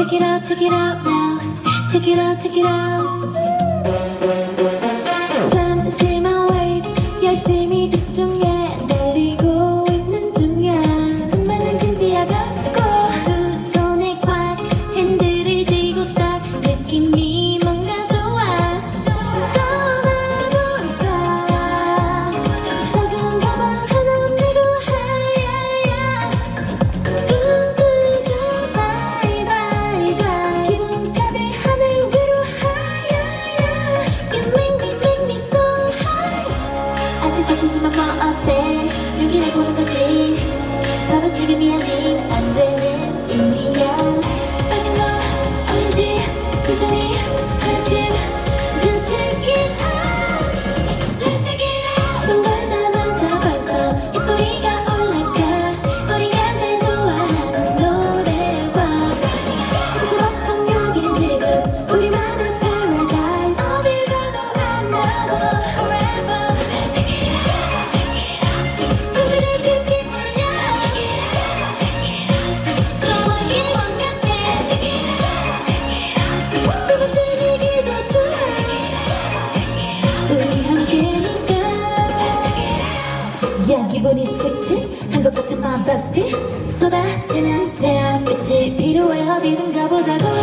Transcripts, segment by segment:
Check it out, check it out now. Check it out, check it out. 같지만 뭐 어때? 용기 내보는 거지. 바로 지금이 아닌 안 되는 일이야. 빠진 거 없는지 천천히 한심 기분이 칙칙한 것 같은 맘 바스티 쏟아지는 태양빛이 필요해 어디든가 보자고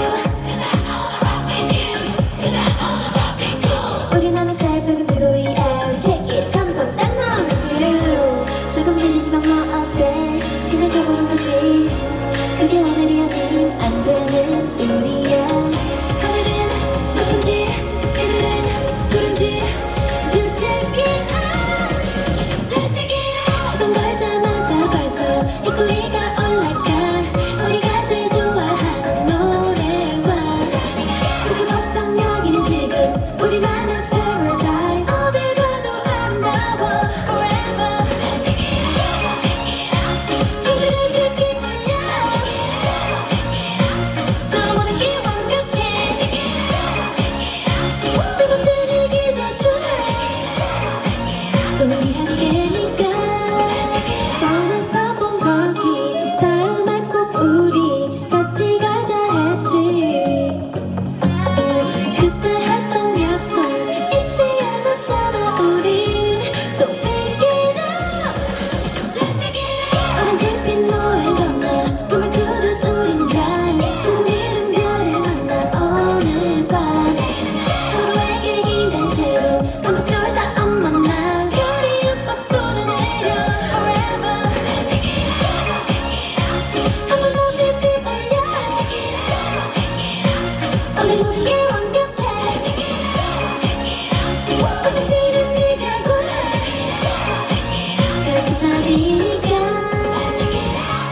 有一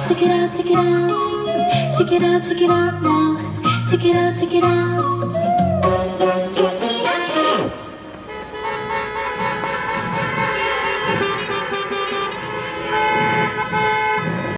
Check it out, check it out. Check it out, check it out now. Check it out, check it out.